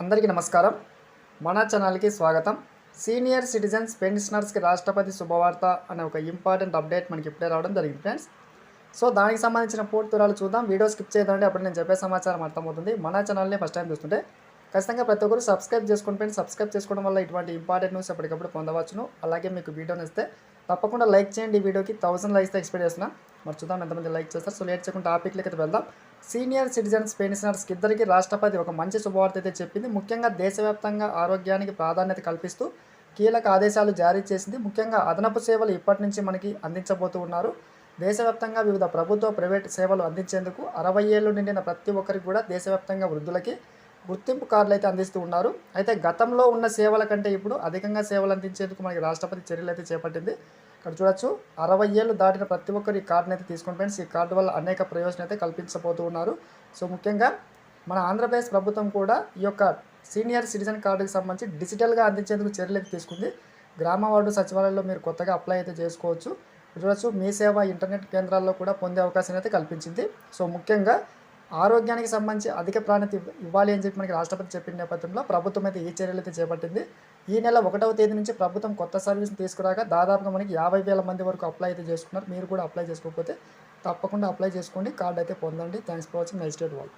అందరికీ నమస్కారం. మన ఛానల్కి స్వాగతం. సీనియర్ సిటిజన్స్ పెన్షనర్స్కి రాష్ట్రపతి శుభవార్త అనే ఒక ఇంపార్టెంట్ అప్డేట్ మనకి ఇప్పుడే రావడం జరిగింది ఫ్రెండ్స్. సో దానికి సంబంధించిన పూర్తి వివరాలు చూద్దాం. వీడియో స్కిప్ చేయదండి. అప్పుడు నేను చెప్పే సమాచారం అర్థమవుతుంది. మన ఛానల్ని ఫస్ట్ టైం చూస్తుంటే ఖచ్చితంగా ప్రతి ఒక్కరు సబ్స్క్రైబ్ చేసుకోండి ఫ్రెండ్స్. సబ్స్క్రైబ్ చేసుకోవడం వల్ల ఇటువంటి ఇంపార్టెంట్ న్యూస్ ఎప్పటికప్పుడు పొందవచ్చును. అలాగే మీకు వీడియో నచ్చితే తప్పకుండా లైక్ చేయండి ఈ వీడియోకి. థౌసండ్ లైక్స్ ఎక్స్పెక్ట్ చేస్తున్నా. మరి చూద్దాం ఎంతమంది లైక్ చేస్తారు. సో లేట్ చేయకుండా టాపిక్లకి అయితే వెళ్దాం. సీనియర్ సిటిజన్స్ పెన్షనర్స్కి ఇద్దరికి రాష్ట్రపతి ఒక మంచి శుభవార్త అయితే చెప్పింది. ముఖ్యంగా దేశవ్యాప్తంగా ఆరోగ్యానికి ప్రాధాన్యత కల్పిస్తూ కీలక ఆదేశాలు జారీ చేసింది. ముఖ్యంగా అదనపు సేవలు ఇప్పటి నుంచి మనకి అందించబోతూ ఉన్నారు. దేశవ్యాప్తంగా వివిధ ప్రభుత్వ ప్రైవేట్ సేవలు అందించేందుకు అరవై ఏళ్ళు నిండిన ప్రతి ఒక్కరికి కూడా దేశవ్యాప్తంగా వృద్ధులకి గుర్తింపు కార్డులు అయితే అందిస్తూ ఉన్నారు. అయితే గతంలో ఉన్న సేవల కంటే ఇప్పుడు అధికంగా సేవలు అందించేందుకు మనకి రాష్ట్రపతి చర్యలు అయితే చేపట్టింది. ఇక్కడ చూడొచ్చు. అరవై ఏళ్ళు దాటిన ప్రతి ఒక్కరు ఈ కార్డుని అయితే తీసుకుని ఫ్రెండ్స్. ఈ కార్డు వల్ల అనేక ప్రయోజనం అయితే కల్పించబోతూ ఉన్నారు. సో ముఖ్యంగా మన ఆంధ్రప్రదేశ్ ప్రభుత్వం కూడా ఈ యొక్క సీనియర్ సిటిజన్ కార్డుకి సంబంధించి డిజిటల్గా అందించేందుకు చర్యలు అయితే తీసుకుంది. గ్రామ వార్డు సచివాలయంలో మీరు కొత్తగా అప్లై అయితే చేసుకోవచ్చు. చూడొచ్చు మీ సేవ ఇంటర్నెట్ కేంద్రాల్లో కూడా పొందే అవకాశం అయితే కల్పించింది. సో ముఖ్యంగా ఆరోగ్యానికి సంబంధించి అధిక ప్రాణ్యత ఇవ్వాలి అని చెప్పి మనకి రాష్ట్రపతి చెప్పిన నేపథ్యంలో ప్రభుత్వం అయితే ఈ చర్యలు అయితే చేపట్టింది? ఈ నెల ఒకటవ తేదీ నుంచి ప్రభుత్వం కొత్త సర్వీస్ని తీసుకురాక దాదాపుగా మనకి యాభై వేల మంది వరకు అప్లై అయితే చేసుకున్నారు. మీరు కూడా అప్లై చేసుకోకపోతే తప్పకుండా అప్లై చేసుకోండి. కార్డు అయితే పొందండి. Thanks for watching next date వాళ్ళు.